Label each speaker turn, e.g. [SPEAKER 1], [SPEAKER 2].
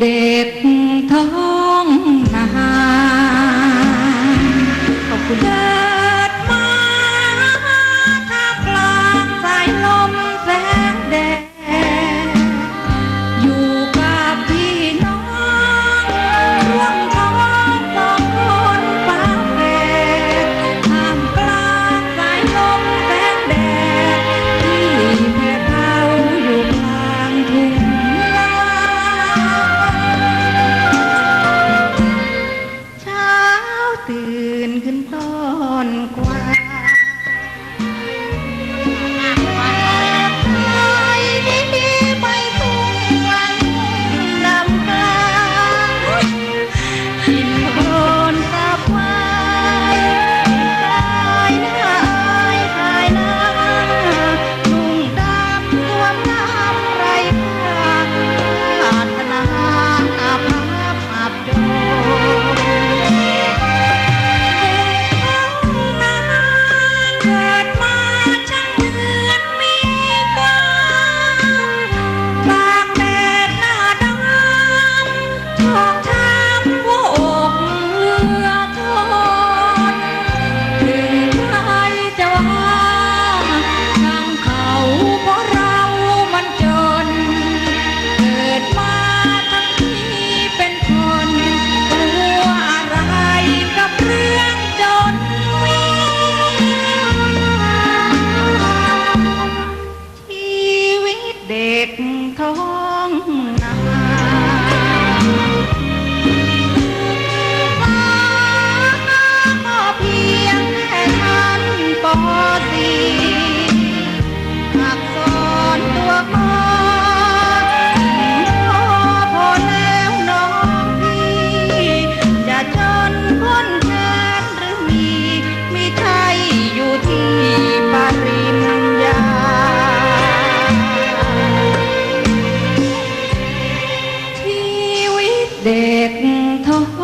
[SPEAKER 1] เด็กทอ ร้องนาฟ้าก็เพียงแค่ท่นปอ เด็กทอ